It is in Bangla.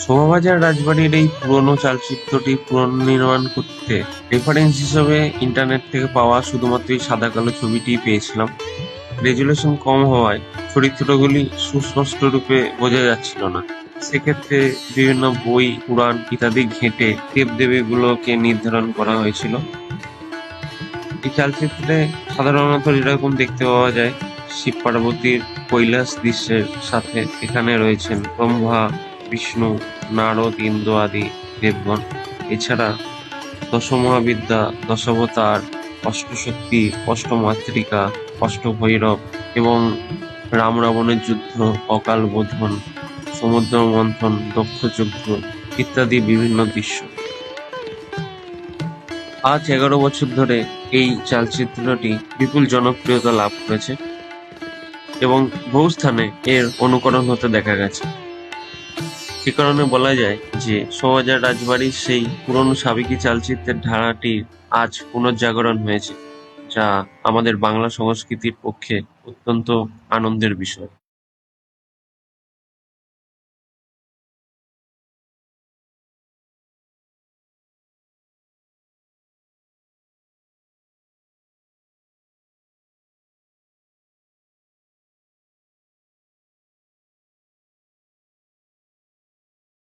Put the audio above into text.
শোভাবাজার রাজবাড়ির এই পুরনো চালচিত্রটি পুনর্নির্মাণ করতে রেফারেন্স হিসেবে ইন্টারনেট থেকে পাওয়া শুধুমাত্র এই সাদা কালো ছবিটিই পেয়েছিলাম। রেজুলেশন কম হওয়ায় চরিত্রগুলি সুস্পষ্ট রূপে বোঝা যাচ্ছিল না। সেক্ষেত্রে বিভিন্ন বই, পুরাণ ইত্যাদি ঘেঁটে দেবদেবীগুলোকে নির্ধারণ করা হয়েছিল। এই চালচিত্রে সাধারণত যেরকম দেখতে পাওয়া যায়। শিব পার্বতীর কৈলাস দৃশ্যের সাথে এখানে রয়েছেন ব্রহ্মা বিষ্ণু, নারদ, ইন্দ্র আদি দেবগণ। এছাড়া দশমহাবিদ্যা, দশাবতার, অষ্টশক্তি, অষ্টমাতৃকা, অষ্টভৈরব এবং রাম রাবণের যুদ্ধ, অকাল বোধন, সমুদ্র মন্থন দক্ষযজ্ঞ ইত্যাদি বিভিন্ন দৃশ্য। আজ এগারো বছর ধরে এই চালচিত্রটি বিপুল জনপ্রিয়তা লাভ করেছে এবং বহু স্থানে এর অনুকরণ হতে দেখা গেছে। সে কারণে বলা যায় যে সোহাজার রাজবাড়ির সেই পুরনো সাবেকি চালচিত্রের ধারাটি আজ পুনর্জাগরণ হয়েছে, যা আমাদের বাংলা সংস্কৃতির পক্ষে অত্যন্ত আনন্দের বিষয়।